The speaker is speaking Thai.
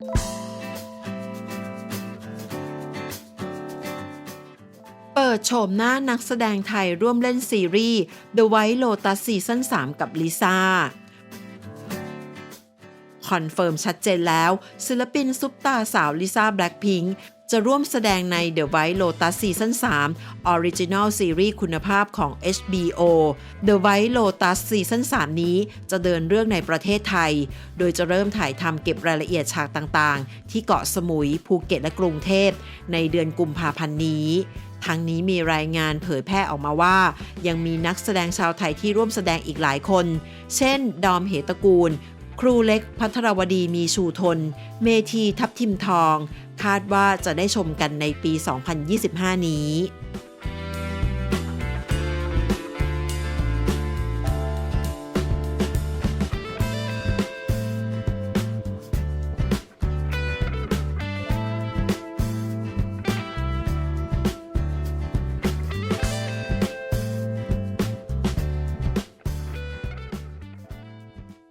เปิดโฉมหน้านักแสดงไทยร่วมเล่นซีรีส์ The White Lotus ซีซั่น3กับลิซ่า คอนเฟิร์มชัดเจนแล้ว ศิลปินซุปตาสาวลิซ่าแบล็ k พิง k จะร่วมแสดงใน The White Lotus ซีซั่น3 Original Series คุณภาพของ HBO The White Lotus ซีซั่น3นี้จะเดินเรื่องในประเทศไทย โดยจะเริ่มถ่ายทำเก็บรายละเอียดฉากต่างๆ ที่เกาะสมุย ภูเก็ตและกรุงเทพ ในเดือนกุมภาพันธ์นี้ทั้งนี้มีรายงานเผยแพร่ออกมาว่า ยังมีนักแสดงชาวไทยที่ร่วมแสดงอีกหลายคน เช่น ดอมเหตกูล ครูเล็กพัทรวดีมีชูทน เมธีทับทิมทอง คาดว่าจะได้ชมกันในปี 2025 นี้